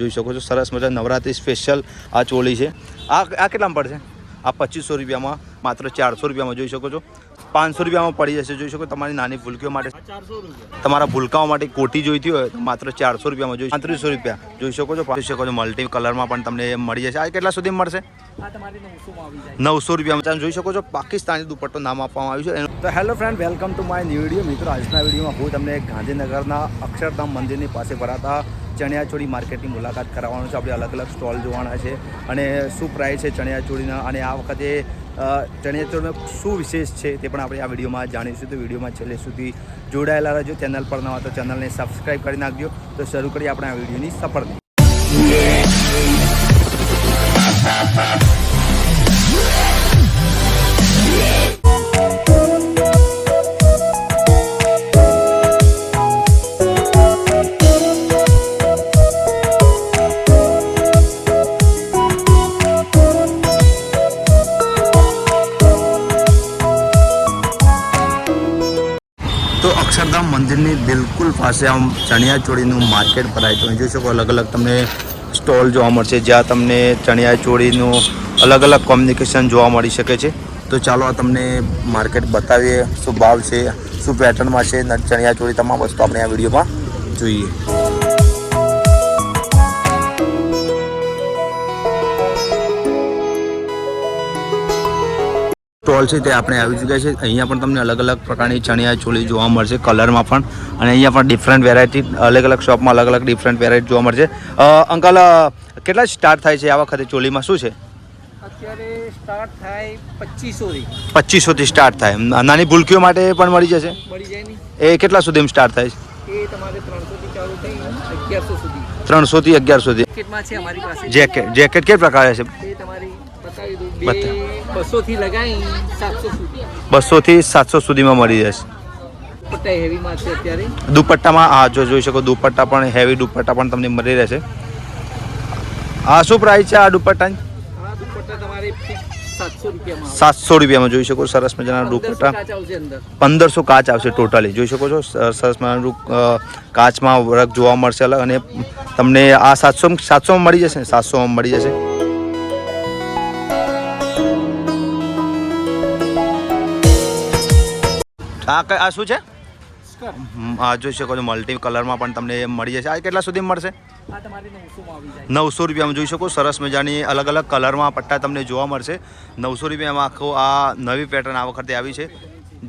જોઈ શકો છો સરસ મજા નવરાત્રી સ્પેશિયલ આ ચોળી છે. આ આ કેટલામાં પડશે? આ પચીસો રૂપિયામાં માત્ર ચારસો રૂપિયામાં જોઈ શકો છો. પાંચસો રૂપિયામાં પડી જશે જોઈ શકો તમારી નાની ભૂલકીઓ માટે. તમારા ભૂલકાઓ માટે કોટી જોઈતી હોય તો માત્ર ચારસો રૂપિયામાં જોઈ પાંત્રીસો રૂપિયા જોઈ શકો છો જોઈ શકો છો મલ્ટી કલરમાં પણ તમને મળી જશે. આ કેટલા સુધી મળશે? નવસો રૂપિયામાં તમે જોઈ શકો છો પાકિસ્તાની દુપટ્ટો નામ આપવામાં આવ્યું છે. તો hello friend welcome to my new video મિત્રો આજના વિડીયોમાં હું તમને ગાંધીનગરના અક્ષરધામ મંદિરની પાસે ભરાતા ચણિયાચોળી માર્કેટની મુલાકાત કરાવવાનું છે. આપણે અલગ અલગ સ્ટોલ જોવાના છે અને શું પ્રાઇસ છે ચણિયાચોળીના અને આ વખતે ચણિયાચોળીમાં શું વિશેષ છે તે પણ આપણે આ વિડીયોમાં જાણીશું. તો વિડીયોમાં છેલ્લે સુધી જોડાયેલા રહેજો. ચેનલ પર નવા તો ચેનલને સબસ્ક્રાઈબ કરી નાખજો. તો શરૂ કરીએ આપણે આ વિડીયોની સફળતા પાસે આમ ચણિયાચોળીનું માર્કેટ ભરાય તો જોઈ શકો અલગ અલગ તમને સ્ટોલ જોવા મળશે, જ્યાં તમને ચણિયાચોળીનું અલગ અલગ કોમ્યુનિકેશન જોવા મળી શકે છે. તો ચાલો આ તમને માર્કેટ બતાવીએ, શું ભાવ છે, શું પેટર્નમાં છે ચણિયાચોળી તમામ વસ્તુ આપણે આ વિડીયોમાં જોઈએ. સ્ટોલ છે તે આપણે આવી ચૂક્યા છે. અહીંયા પણ તમને અલગ અલગ પ્રકારની ચણિયા ચોલી જોવા મળશે કલરમાં પણ. અને અહીંયા પણ ડિફરન્ટ વેરાયટી અલગ અલગ શોપમાં અલગ અલગ ડિફરન્ટ વેરાયટી જોવા મળશે. અંકલ કેટલા સ્ટાર્ટ થાય છે આ વખતે ચોલીમાં? શું છે? અત્યારે સ્ટાર્ટ થાય પચીસોથી. પચીસોથી સ્ટાર્ટ થાય. નાની ભૂલકીઓ માટે પણ મળી જશે? મળી જાય એ કેટલા સુધીમાં સ્ટાર્ટ થાય છે? એ તમારે ત્રણસોથી ચાલુ થઈ અગિયારસો સુધી. ત્રણસોથી અગિયાર સુધી માર્કેટમાં છે અમારી પાસે. જેકેટ જેકેટ કે પ્રકારે છે? એ તમારી બતાવી થી સાતસો સુધીમાં મળી જશે. દુપટ્ટામાં હા જો જોઈ શકો દુપટ્ટા પણ હેવી દુપટ્ટા પણ તમને મળી રહેશે. આ શું પ્રાઇસ છે આ દુપટ્ટાની? દુપટ્ટા સાતસો રૂપિયામાં જોઈ શકો સરસ મજાના દુપટ્ટા. કાચ આવશે અંદર. પંદરસો કાચ આવશે ટોટલી જોઈ શકો છો સરસ મજાનું કાચમાં વર્ક જોવા મળશે અલગ અને તમને આ સાતસો સાતસોમાં મળી જશે ને? સાતસોમાં મળી જશે. આ આ શું છે? આ જોઈ શકો છો મલ્ટી કલરમાં પણ તમને મળી જશે. આ કેટલા સુધી મળશે? નવસો રૂપિયામાં જોઈ શકો સરસ મજાની અલગ અલગ કલરમાં પટ્ટા તમને જોવા મળશે. નવસો રૂપિયામાં આખો આ નવી પેટર્ન આ વખતે આવી છે.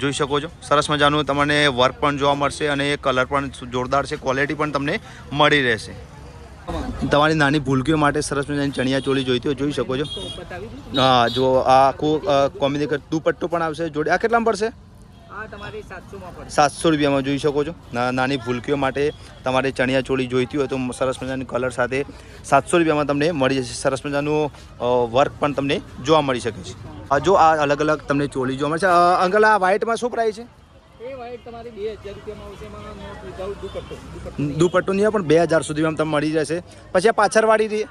જોઈ શકો છો સરસ મજાનું તમને વર્ક પણ જોવા મળશે અને કલર પણ જોરદાર છે ક્વોલિટી પણ તમને મળી રહેશે. તમારી નાની ભૂલકીઓ માટે સરસ મજાની ચણિયા ચોળી જોઈતી હોય જોઈ શકો છો. હા જો આ આખું કોમ્બિનેશન દુપટ્ટો પણ આવશે. જોડે આ કેટલામાં પડશે? સાતસો રૂપિયામાં જોઈ શકો છો. નાની ભૂલકીઓ માટે તમારે ચણિયા ચોળી જોઈતી હોય તો સરસ મજાની કલર સાથે સાતસો રૂપિયામાં તમને મળી જશે. સરસ મજાનું વર્ક પણ તમને જોવા મળી શકે છે. આ જો આ અલગ અલગ તમને ચોળી જોવા મળશે. અંકલ આ વ્હાઇટમાં શું પ્રાઇસ છે? દુપટ્ટો. નહીં. પણ બે હજાર સુધીમાં તમને મળી જશે. પછી આ પાછળવાળી રહી.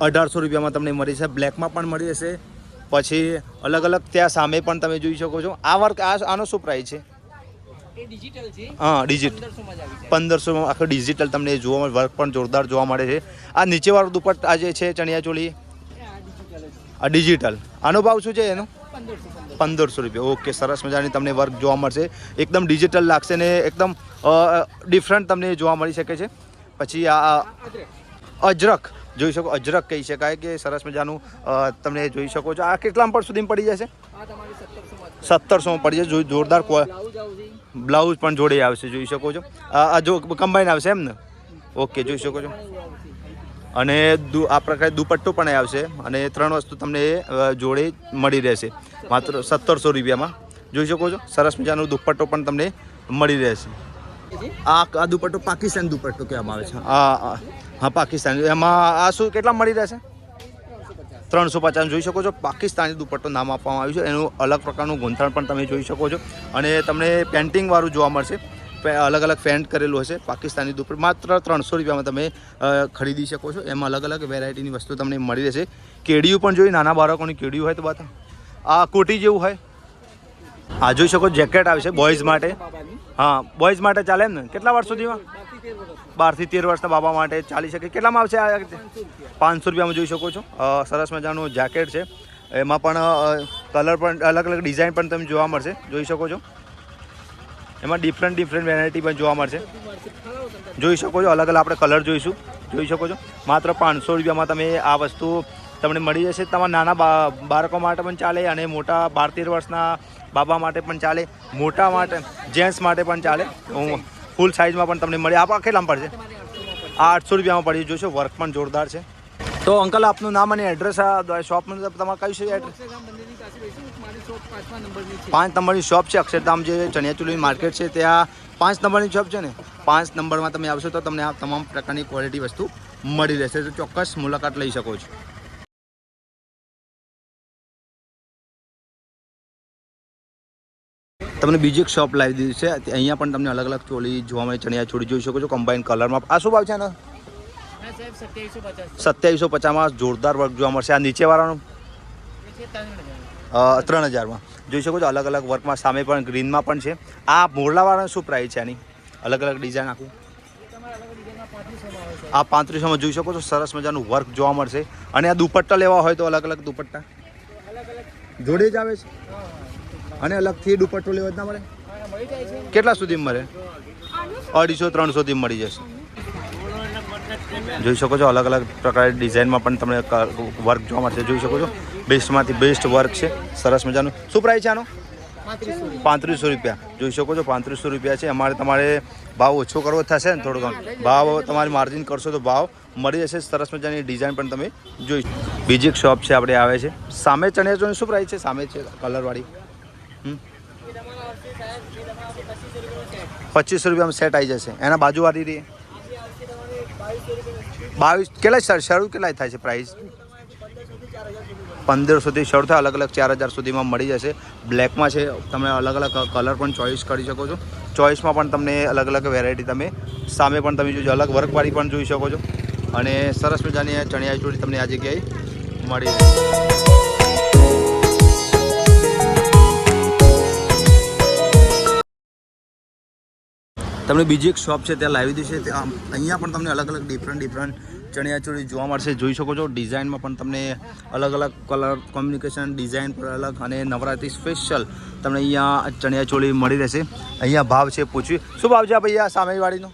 અઢારસો રૂપિયામાં તમને મળી જશે. બ્લેકમાં પણ મળી જશે. પછી અલગ અલગ ત્યાં સામે પણ તમે જોઈ શકો છો. આ વર્ક આ આનો શું પ્રાઇસ છે? ડિજિટલ હા ડિજિટ પંદરસોમાં આખો પંદરસો આખું ડિજિટલ તમને જોવા મળે વર્ક પણ જોરદાર જોવા મળે છે. આ નીચેવાળો દુપટ્ટ આજે જે છે ચણિયા ચોળી આ ડિજિટલ આનો ભાવ શું છે એનો? પંદરસો પંદર રૂપિયા. ઓકે સરસ મજાની તમને વર્ક જોવા મળશે. એકદમ ડિજિટલ લાગશે ને એકદમ ડિફરન્ટ તમને જોવા મળી શકે છે. પછી આ આ અજરક. જોઈ શકો. અજરક કહી શકાય કે સરસ મજાનું તમે જોઈ શકો છો. આ કેટલા પણ સુધી પડી જશે? સત્તરસોમાં પડી જશે. જોરદાર બ્લાઉઝ પણ જોડે આવશે જોઈ શકો છો. આ જો કમ્બાઈન આવશે એમ ને ઓકે જોઈ શકો છો. અને આ પ્રકારે દુપટ્ટો પણ આવશે અને ત્રણ વસ્તુ તમને જોડે મળી રહેશે. માત્ર સત્તરસો રૂપિયામાં. જોઈ શકો છો? સરસ મજાનો દુપટ્ટો પણ તમને મળી રહેશે. આ આ દુપટ્ટો પાકિસ્તાન દુપટ્ટો કહેવામાં આવે છે. આ- હા, પાકિસ્તાન. એમાં આ શું કેટલા મળી રહેશે? ત્રણસો પચાસ જોઈ શકો છો. પાકિસ્તાની દુપટ્ટો નામ આપવામાં આવ્યું છે. એનું અલગ પ્રકારનું ગૂંથણ પણ તમે જોઈ શકો છો. અને તમને પેન્ટિંગવાળું જોવા મળશે. અલગ અલગ પેન્ટ કરેલું હશે પાકિસ્તાની દુપટ્ટો. માત્ર ત્રણસો રૂપિયામાં તમે ખરીદી શકો છો. એમાં અલગ અલગ વેરાયટીની વસ્તુ તમને મળી રહેશે. કેડિયું પણ જોઈ, નાના બાળકોની કેડિયું હોય તો બતા આ કોટી જેવું હોય. આ જોઈ શકો જેકેટ આવશે બોયઝ માટે. હા બોયઝ માટે ચાલે એમ ને કેટલા વર્ષ સુધીમાં બારથી તેર વર્ષના બાબા માટે ચાલી શકે. કેટલામાં આવશે આ પાંચસો પાંચસો રૂપિયામાં જોઈ શકો છો. સરસ મજાનું જેકેટ છે. એમાં પણ કલર પણ અલગ અલગ ડિઝાઇન પણ તમે જોવા મળશે. જોઈ શકો છો. એમાં ડિફરન્ટ ડિફરન્ટ વેરાયટી પણ જોવા મળશે. જોઈ શકો છો અલગ અલગ આપણે કલર જોઈશું. જોઈ શકો છો. માત્ર પાંચસો રૂપિયામાં તમે આ વસ્તુ તમને મળી જશે. તમારા નાના બાળકો માટે પણ ચાલે અને મોટા બાર તેર વર્ષના બાબા માટે પણ ચાલે, મોટા માટે, જેન્ટ્સ માટે પણ ચાલે. હું ફૂલ સાઇઝમાં પણ તમને મળી આ કેટલામાં પડશે? આ આઠસો રૂપિયામાં પડી જોશો, વર્ક પણ જોરદાર છે. તો અંકલ, આપનું નામ અને એડ્રેસ આ શોપનું તમારે કયું છે એડ્રેસ પાંચ નંબરની શોપ છે. અક્ષરધામ જે ચણિયાચોલી માર્કેટ છે. ત્યાં પાંચ નંબરની શોપ છે ને? પાંચ નંબરમાં તમે આવશો તો તમને આ તમામ પ્રકારની ક્વોલિટી વસ્તુ મળી રહેશે. તો ચોક્કસ મુલાકાત લઈ શકો છો. તમને બીજી એક શોપ લાવી દીધી છે. અહીંયા પણ તમને અલગ અલગ ચોલી જોવા મળે ચણિયા ચોળી જોઈ શકો છો. કમ્બાઈન કલરમાં આ શું ભાવ છે ને સત્યાવીસો પચાસ પચાસમાં જોરદાર વર્ક જોવા મળશે. આ નીચેવાળાનું? ત્રણ હજારમાં. જોઈ શકો છો અલગ અલગ વર્કમાં સામે પણ ગ્રીનમાં પણ છે. આ મોરલાવાળાનું શું પ્રાઇસ છે આની? અલગ અલગ ડિઝાઇન આખું આ પાંત્રીસોમાં જોઈ શકો છો સરસ મજાનું વર્ક જોવા મળશે. અને આ દુપટ્ટા લેવા હોય તો અલગ અલગ દુપટ્ટા જોડે જ આવે છે? અને અલગથી દુપટ્ટો લેવા જ ના મળે? કેટલા સુધી મળે? અઢીસો ત્રણસોથી મળી જશે. જોઈ શકો છો અલગ અલગ પ્રકારની ડિઝાઇનમાં પણ તમને વર્ક જોવા મળશે. જોઈ શકો છો? બેસ્ટમાંથી બેસ્ટ વર્ક છે. સરસ મજાનું. શું પ્રાઇસ છે આનો? પાંત્રીસો રૂપિયા. જોઈ શકો છો? પાંત્રીસો રૂપિયા છે. અમારે તમારે ભાવ ઓછો કરવો થશે ને થોડો ઘણો ભાવ તમારે માર્જિન કરશો તો ભાવ મળી જશે. સરસ મજાની ડિઝાઇન પણ તમે જોઈ બીજી એક શોપ છે, આપણે આવે છે. સામે ચણિયા શું પ્રાઇસ છે? સામે છે કલરવાળી પચીસો રૂપિયામાં સેટ આવી જશે. એના બાજુવાળી તમારે બાવીસો, કેટલા શરૂ કેટલા થાય છે પ્રાઇસ પંદરસોથી શરૂ થાય, અલગ અલગ ચાર હજાર સુધીમાં મળી જશે. બ્લેકમાં છે, તમે અલગ અલગ કલર પણ ચોઈસ કરી શકો છો. ચોઈસમાં પણ તમને અલગ અલગ વેરાયટી તમે સામે પણ તમે જોજો, અલગ વર્કવાળી પણ જોઈ શકો છો. અને સરસ મજાની ચણિયા ચોળી તમને આ જગ્યાએ મળી રહેશે તમને બીજી એક શોપ છે ત્યાં લાવી દીધી છે. ત્યાં અહીંયા પણ તમને અલગ અલગ ડિફરન્ટ ડિફરન્ટ ચણિયાચોળી જોવા મળશે. જોઈ શકો છો ડિઝાઇનમાં પણ તમને અલગ અલગ કલર કોમ્યુનિકેશન ડિઝાઇન પર અલગ અને નવરાત્રિ સ્પેશિયલ તમને અહીંયા ચણિયાચોળી મળી રહેશે. અહીંયા ભાવ છે પૂછ્યું શું ભાવ છે ભાઈ આ સામેવાળીનો?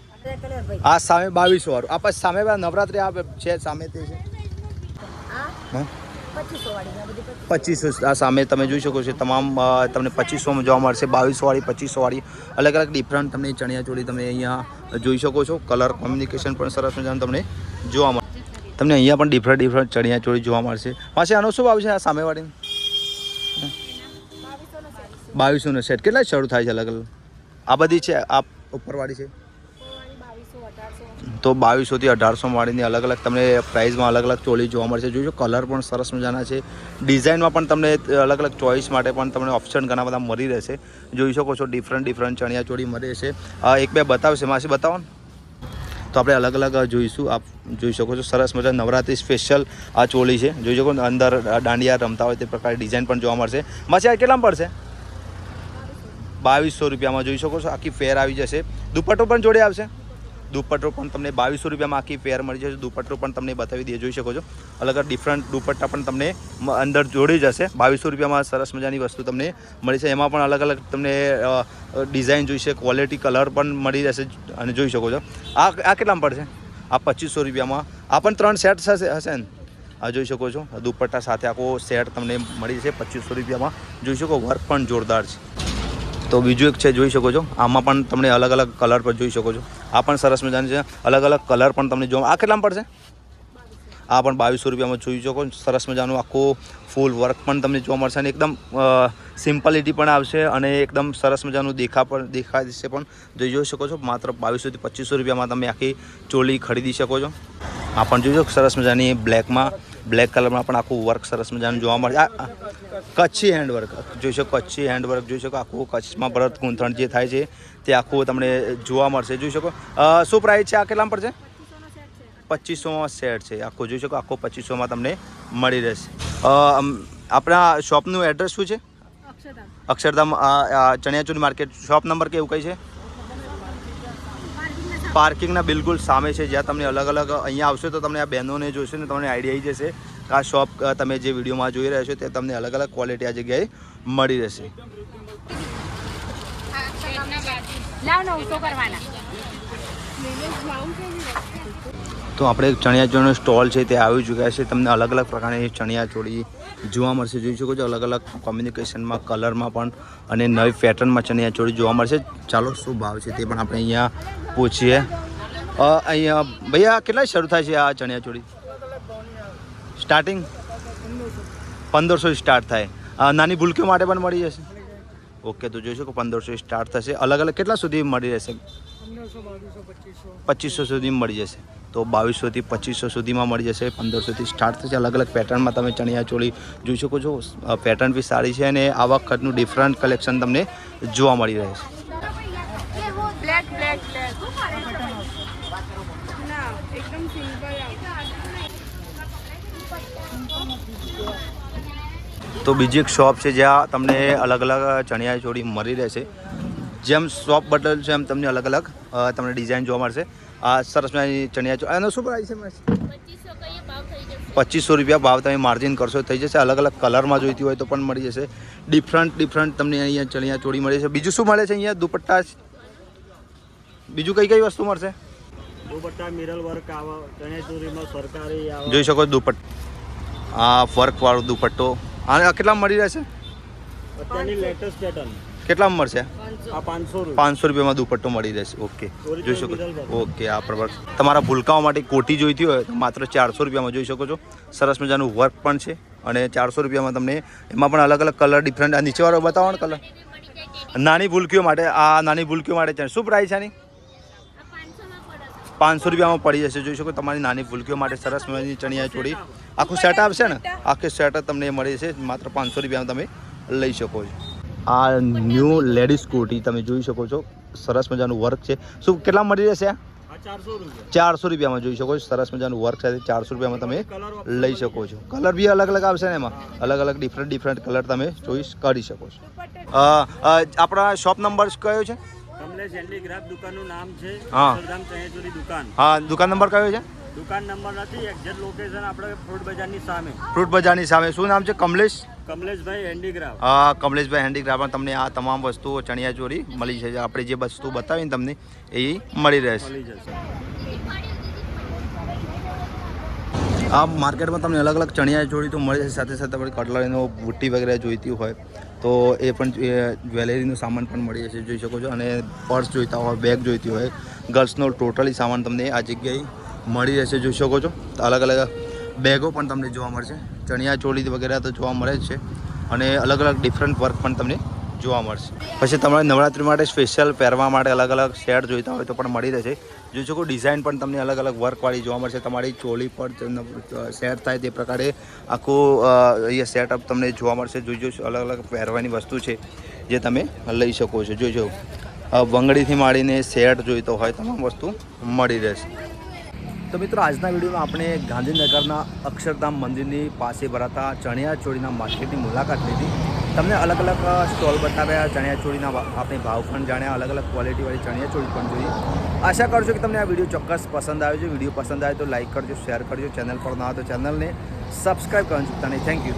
આ સામે બાવીસો વાળું આ પછી સામે નવરાત્રિ આ છે સામે તે છે. હા? પચીસો. આ સામે તમે જોઈ શકો છો તમામ તમને પચીસોમાં જોવા મળશે બાવીસો વાળી અલગ અલગ ડિફરન્ટ તમને ચણિયાચોળી તમે અહીંયા જોઈ શકો છો. કલર કોમ્યુનિકેશન પણ સરસ મજાનું તમને જોવા મળશે તમને અહીંયા પણ ડિફરન્ટ ડિફરન્ટ ચણિયાચોળી જોવા મળશે. પાછી આનો શું ભાવ છે આ સામેવાળી બાવીસોનો સેટ કેટલા શરૂ થાય છે અલગ અલગ? આ બધી છે, આ ઉપરવાળી છે? તો બાવીસોથી અઢારસો વાળીની અલગ અલગ તમને પ્રાઇઝમાં અલગ અલગ ચોલી જોવા મળશે. જોજો કલર પણ સરસ મજાના છે. ડિઝાઇનમાં પણ તમને અલગ અલગ ચોઈસ માટે પણ તમને ઓપ્શન ઘણા બધા મળી રહેશે. જોઈ શકો છો, ડિફરન્ટ ડિફરન્ટ ચણિયા ચોળી મળી રહેશે. એક બે બતાવશે. માસી, બતાવો તો આપણે અલગ અલગ જોઈશું. આપ જોઈ શકો છો, સરસ મજા નવરાત્રી સ્પેશિયલ આ ચોલી છે. જોઈ શકો અંદર દાંડિયા રમતા હોય તે પ્રકારની ડિઝાઇન પણ જોવા મળશે. માસી, આ કેટલામાં પડશે? બાવીસો રૂપિયામાં. જોઈ શકો છો, આખી ફેર આવી જશે. દુપટ્ટો પણ જોડે આવશે? દુપટ્ટો પણ તમને બાવીસો રૂપિયામાં આખી ફેર મળી જશે. દુપટ્ટો પણ તમને બતાવી દે જોઈ શકો છો. અલગ ડિફરન્ટ દુપટ્ટા પણ તમને અંદર જોડી જશે. બાવીસો રૂપિયામાં સરસ મજાની વસ્તુ તમને મળી છે એમાં પણ અલગ અલગ તમને ડિઝાઇન જોઈશે ક્વોલિટી કલર પણ મળી જશે. અને જોઈ શકો છો. આ આ કેટલામાં પડશે? આ પચીસો રૂપિયામાં. આ પણ ત્રણ સેટ હશે હશે ને? આ જોઈ શકો છો. દુપટ્ટા સાથે આખો સેટ તમને મળી જશે પચીસો રૂપિયામાં. જોઈ શકો વર્ક પણ જોરદાર છે. તો બીજું એક છે, જોઈ શકો છો. આમાં પણ તમને અલગ અલગ કલર પર જોઈ શકો છો. આ પણ સરસ મજાની છે. અલગ અલગ કલર પણ તમને જોવા આ કેટલામાં પડશે? આ પણ બાવીસો રૂપિયામાં જોઈ શકો. સરસ મજાનું આખું ફૂલ વર્ક પણ તમને જોવા મળશે અને એકદમ સિમ્પલિટી પણ આવશે અને એકદમ સરસ મજાનું દેખા પણ દેખાશે પણ જોઈ જોઈ શકો છો. માત્ર બાવીસોથી પચીસો રૂપિયામાં તમે આખી ચોલી ખરીદી શકો છો. આ પણ જોઈ શકો, સરસ મજાની બ્લેકમાં બ્લેક કલરમાં પણ આખું વર્ક સરસ મજાનું જોવા મળે. આ કચ્છી હેન્ડવર્ક જોઈ શકો કચ્છી હેન્ડવર્ક જોઈ શકો આખું કચ્છમાં ભરત ગૂંથણ જે થાય છે તે આખું તમને જોવા મળશે. જોઈ શકો. શું પ્રાઇસ છે? આ કેટલામાં પડશે? પચીસોમાં સેટ છે. આખું જોઈ શકો આખો પચીસોમાં તમને મળી રહેશે. આપણા શોપનું એડ્રેસ શું છે? અક્ષરધામ. ચણિયાચોળી માર્કેટ શોપ નંબર કેવું કઈ છે? પાર્કિંગના બિલકુલ સામે છે જ્યાં તમને અલગ અલગ અહીંયા આવશે તો તમને આ બહેનોને જોશે ને તમને આઈડિયા આવી જશે કે આ શોપ તમે જે વિડીયોમાં જોઈ રહ્યા છો તે તમને અલગ અલગ ક્વોલિટી આ જગ્યાએ મળી રહેશે. તો આપણે ચણિયાચોળીનો સ્ટોલ છે તે આવી ચૂક્યા છે તમને અલગ અલગ પ્રકારની ચણિયાચોળી જોવા મળશે. જોઈ શકો છો, અલગ અલગ કોમ્યુનિકેશનમાં કલરમાં પણ અને નવી પેટર્નમાં ચણિયાચોળી જોવા મળશે. ચાલો, શું ભાવ છે તે પણ આપણે અહીંયા પૂછીએ. અહીંયા ભૈયા કેટલા શરૂ થાય છે આ ચણિયાચોળી સ્ટાર્ટિંગ પંદરસો સ્ટાર્ટ થાય. નાની ભૂલકીઓ માટે પણ મળી જશે? ઓકે, તો જોઈ શકો, પંદરસો સ્ટાર્ટ થશે. અલગ અલગ કેટલા સુધી મળી રહેશે? પચીસો સુધી મળી જશે. તો બાવીસોથી પચીસો સુધીમાં મળી જશે, પંદરસોથી સ્ટાર્ટ થશે. અલગ અલગ પેટર્નમાં તમે ચણિયાચોળી જોઈ શકો છો. પેટર્ન બી સારી છે અને આ વખતનું ડિફરન્ટ કલેક્શન તમને જોવા મળી રહે છે. તો બીજી એક શોપ છે જ્યાં તમને અલગ અલગ ચણિયાચોળી મળી રહેશે. જેમ શોપ બદલ છે એમ તમને અલગ અલગ તમને ડિઝાઇન જોવા મળશે. આ સરસ મજાની ચણિયાચોળી એનો શું પ્રાઇસ છે પચીસો રૂપિયા ભાવ તમે માર્જિન કરશો થઈ જશે. અલગ અલગ કલરમાં જોઈતી હોય તો પણ મળી જશે. ડિફરન્ટ ડિફરન્ટ તમને અહીંયા ચણિયા ચોળી મળી જશે. બીજું શું મળે છે અહીંયા? દુપટ્ટા બીજું કઈ કઈ વસ્તુ મળશે? દુપટ્ટા મિરલ વર્ક આવે ચણિયાચોળીમાં સરકારી આવે જોઈ શકો છો દુપટ્ટ આ વર્કવાળો દુપટ્ટો. આ કેટલામાં મળી રહેશે? અત્યારની લેટેસ્ટ પેટર્ન કેટલામાં મળશે? પાંચસો રૂપિયામાં દુપટ્ટો મળી રહેશે. ઓકે. જોઈ શકો ઓકે આ પ્રમાણે તમારા ભૂલકાઓ માટે કોટી જોઈતી હોય તો માત્ર ચારસો રૂપિયામાં જોઈ શકો છો. સરસ મજાનું વર્ક પણ છે અને ચારસો રૂપિયામાં તમને એમાં પણ અલગ અલગ કલર ડિફરન્ટ આ નીચેવાળો બતાવો ને કલર નાની ભૂલકીઓ માટે આ નાની ભૂલકીઓ માટે છે શું પ્રાઇસ છે આની? પાંચસો રૂપિયામાં પડી જશે. જોઈ શકો તમારી નાની ભૂલકીઓ માટે સરસ મજાની ચણિયા ચોળી. આખું સેટ આવશે ને? આખું સેટ તમને મળી જશે. માત્ર પાંચસો રૂપિયામાં તમે લઈ શકો છો. આ ન્યૂ લેડીઝ કુર્તી તમે જોઈ શકો છો. સરસ મજાનું વર્ક છે. શું કેટલા મળી રહેશે ચારસો રૂપિયામાં જોઈ શકો છો. સરસ મજાનું વર્ક સાથે ચારસો રૂપિયામાં તમે લઈ શકો છો. કલર બી અલગ અલગ આવશે ને એમાં? અલગ અલગ ડિફરન્ટ ડિફરન્ટ કલર તમે ચોઈસ કરી શકો છો. આપણા શોપ નંબર કયો છે? હા. દુકાન. હા દુકાન નંબર કયો છે? દુકાન નંબર નથી એક્ઝેક્ટ લોકેશન આપણે ફ્રૂટ બજારની સામે. ફ્રૂટ બજારની સામે. શું નામ છે? કમલેશ? કમલેશભાઈ હેન્ડીક્રાફ્ટ. હા કમલેશભાઈ હેન્ડીક્રાફ્ટમાં તમને આ તમામ વસ્તુઓ ચણિયાચોળી મળી છે આપણે જે વસ્તુ બતાવીને તમને એ મળી રહેશે. જશે. આ માર્કેટમાં તમને અલગ અલગ ચણિયાચોળી તો મળે છે સાથે સાથે આપણે કટલરીનો બુટ્ટી વગેરે જોઈતી હોય તો એ પણ જ્વેલરીનો સામાન પણ મળી જશે જોઈ શકો છો. અને પર્સ જોઈતા હોય બેગ જોઈતી હોય ગર્લ્સનો ટોટલી સામાન તમને આ જગ્યાએ મળી રહેશે જોઈ શકો છો. અલગ અલગ બેગો પણ તમને જોવા મળશે. ચણિયા ચોળી વગેરે તો જોવા મળે જ છે. અને અલગ અલગ ડિફરન્ટ વર્ક પણ તમને જોવા મળશે. પછી તમારે નવરાત્રી માટે સ્પેશિયલ પહેરવા માટે અલગ અલગ શેડ જોઈતા હોય તો પણ મળી રહેશે. જોઈ શકો ડિઝાઇન પણ તમને અલગ અલગ વર્કવાળી જોવા મળશે. તમારી ચોલી પર સેટ થાય તે પ્રકારે આખું અહીંયા સેટઅપ તમને જોવા મળશે. જોઈ જોઈ અલગ અલગ પહેરવાની વસ્તુ છે જે તમે લઈ શકો છો. જોઈજો અ, બંગડીથી માંડીને સેટ જોઈતો હોય તમામ વસ્તુ મળી રહેશે. તો મિત્રો, આજના વિડીયોમાં આપણે ગાંધીનગરના અક્ષરધામ મંદિરની પાસે ભરાતા ચણિયાચોળીના માર્કેટની મુલાકાત લીધી. તમને અલગ અલગ સ્ટોલ બતાવ્યા, ચણિયાચોળીના આપણે ભાવ પણ જાણ્યા, અલગ અલગ ક્વોલિટીવાળી ચણિયાચોળી પણ જોઈ. આશા કરજો કે તમને આ વીડિયો ચોક્કસ પસંદ આવ્યો છે. વીડિયો પસંદ આવે તો લાઇક કરજો શેર કરજો ચેનલ પર ના તો ચેનલને સબસ્ક્રાઈબ કરવાનું ચૂકતા થેન્ક યુ